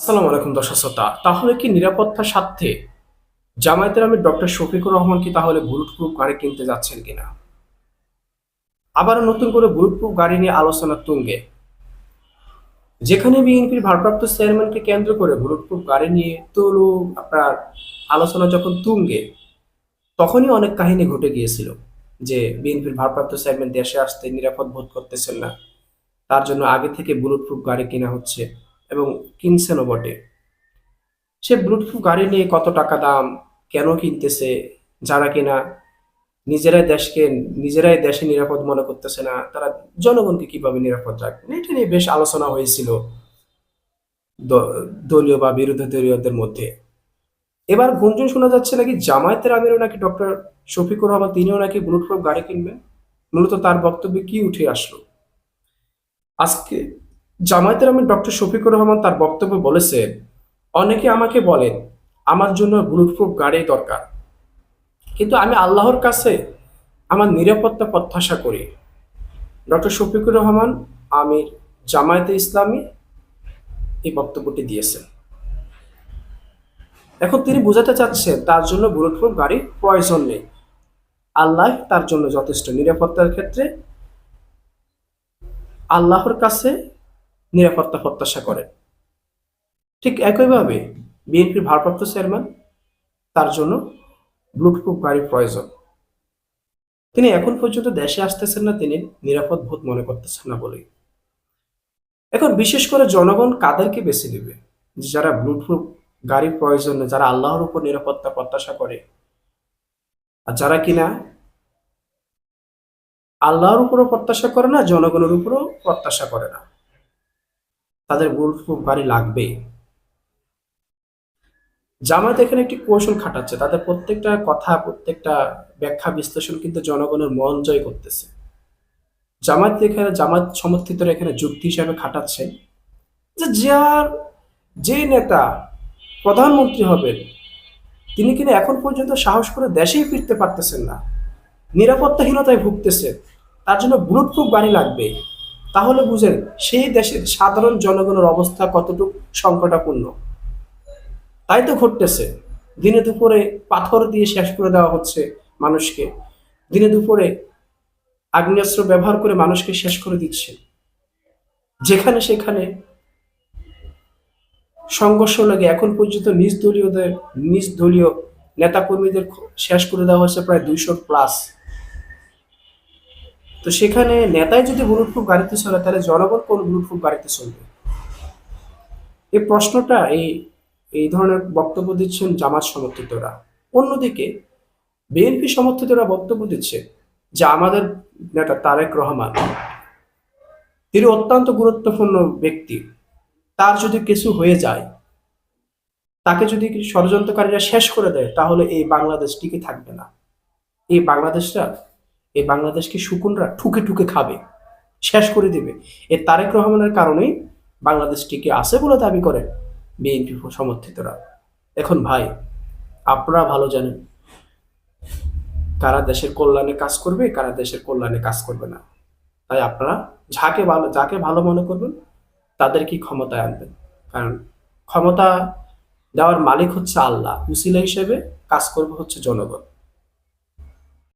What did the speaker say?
আসসালামু আলাইকুম দর্শক শ্রোতা, তাহলে কি নিরাপত্তার স্বার্থে জামায়াতের আমির ডক্টর শফিকুর রহমান কি তাহলে বুলেট প্রুফ গাড়ি কিনতে যাচ্ছেন কিনা? আবার নতুন করে বুলেট প্রুফ গাড়ি নিয়ে আলোচনা তুঙ্গে। যেখানে বিএনপির ভারপ্রাপ্ত চেয়ারম্যানকে কেন্দ্র করে বুলেট প্রুফ গাড়ি নিয়ে তুলু আপনার আলোচনা যখন তুঙ্গে, তখনই অনেক কাহিনী ঘটে গিয়েছিল যে বিএনপির ভারপ্রাপ্ত চেয়ারম্যান দেশে আসতে নিরাপদ বোধ করতেছেন না। তার জন্য আগে থেকে বুলেট প্রুফ গাড়ি কেনা হচ্ছে এবং কিনছেনও বটে। সে ব্লুটুথ গাড়ি নিয়ে কত টাকা দাম, কেন কিনতেছে যারা কিনা নিজেরাই দেশকে, নিজেরাই দেশে নিরাপদ মনে করতেছে না। তারা জনগণকে কীভাবে নিরাপদ রাখবে? এটা নিয়ে বেশ আলোচনা হয়েছিল দলীয় বা বিরোধী দলীয়দের মধ্যে। এবার গুঞ্জন শোনা যাচ্ছে নাকি জামায়াতের আমিরও নাকি ডক্টর শফিকুর রহমান তিনিও নাকি ব্লুটুথ গাড়ি কিনবেন? মূলত তার বক্তব্যে কি উঠে আসলো? আজকে জামায়াতের আমি ডক্টর শফিকুর রহমান তার বক্তব্যে বলেছেন অনেকে আমাকে বলেন আমার জন্য বুলেটপ্রুফ গাড়ি দরকার। কিন্তু আমি আল্লাহর কাছে আমার নিরাপত্তা প্রত্যাশা করি। ডক্টর শফিকুর রহমান আমির জামায়াতে ইসলামী এই বক্তব্যটি দিয়েছেন। এখন তিনি বোঝাতে চাচ্ছেন, তার জন্য বুলেটপ্রুফ গাড়ির প্রয়োজন নেই। আল্লাহ তার জন্য যথেষ্ট নিরাপত্তার ক্ষেত্রে আল্লাহর কাছে নিরাপত্তা প্রত্যাশা করেন। ঠিক একইভাবে বিএনপির ভারপ্রাপ্ত চেয়ারম্যান, তার জন্য ব্লুটপ্রুফ গাড়ির প্রয়োজন। তিনি এখন পর্যন্ত দেশে আসতেছেন না, তিনি নিরাপদ বোধ মনে করতেছেন না বলেই। এখন বিশেষ করে জনগণ কাদেরকে বেছে নেবে? যারা ব্লুটপ্রুফ গাড়ির প্রয়োজন, যারা আল্লাহর উপর নিরাপত্তা প্রত্যাশা করে, আর যারা কিনা আল্লাহর উপরও প্রত্যাশা করে না, জনগণের উপরও প্রত্যাশা করে না। তাদের বুলেটপ্রুফ গাড়ি লাগবে। জামায়াত এখানে একটি কৌশল খাটাচ্ছে। তাদের প্রত্যেকটা কথা, প্রত্যেকটা ব্যাখ্যা, বিশ্লেষণ কিন্তু জনগণের মন জয় করতেছে। জামায়াত এখানে জামাত সমর্থিতরা এখানে যুক্তি হিসাবে খাটাচ্ছেন যে যার যে নেতা প্রধানমন্ত্রী হবেন, তিনি কিনা এখন পর্যন্ত সাহস করে দেশেই ফিরতে পারতেছেন না। নিরাপত্তাহীনতায় ভুগতেছে। তার জন্য বুলেটপ্রুফ গাড়ি লাগবে। তাহলে বুঝেন সেই দেশের সাধারণ জনগণের অবস্থা কতটুকু সংকটাপূর্ণ। তাই তো ঘটতেছে। দিনে দুপুরে পাথর দিয়ে শেষ করে দেওয়া হচ্ছে মানুষকে। দিনে দুপুরে আগ্নেয়াস্ত্র ব্যবহার করে মানুষকে শেষ করে দিচ্ছে। যেখানে সেখানে সংঘর্ষ লাগে। এখন পর্যন্ত নিজ দলীয়দের, নিজ দলীয় নেতাকর্মীদের শেষ করে দেওয়া হচ্ছে প্রায় দুইশো প্লাস তো সেখানে নেতাই যদি বুলেটপ্রুফ গাড়িতে চলে তাহলে জনগণ কোন বুলেটপ্রুফ গাড়িতে চলবে এই প্রশ্নটা এই এই ধরনের বক্তব্য দিচ্ছেন জামাত সমর্থিতরা। অন্যদিকে বিএনপি সমর্থিতরা বক্তব্য দিচ্ছে যে আমাদের নেতা তারেক রহমান, তিনি অত্যন্ত গুরুত্বপূর্ণ ব্যক্তি। তার যদি কিছু হয়ে যায়, তাকে যদি ষড়যন্ত্রকারীরা শেষ করে দেয়, তাহলে এই বাংলাদেশ টিকে থাকবে না। এই বাংলাদেশটা এই বাংলাদেশকে শুকুনরা ঠুকে ঠুকে খাবে, শেষ করে দেবে। এ তারেক রহমানের কারণেই বাংলাদেশ টিকে আছে বলে দাবি করেন বিএনপি সমর্থিতরা। এখন ভাই, আপনারা ভালো জানেন, কারা দেশের কল্যাণে কাজ করবে, কারা দেশের কল্যাণে কাজ করবে না। তাই আপনারা যাকে ভালো যাকে ভালো মনে করবেন, তাদেরকে ক্ষমতায় আনবেন। কারণ ক্ষমতা দেওয়ার মালিক হচ্ছে আল্লাহ। উসিলা হিসেবে কাজ করবে হচ্ছে জনগণ।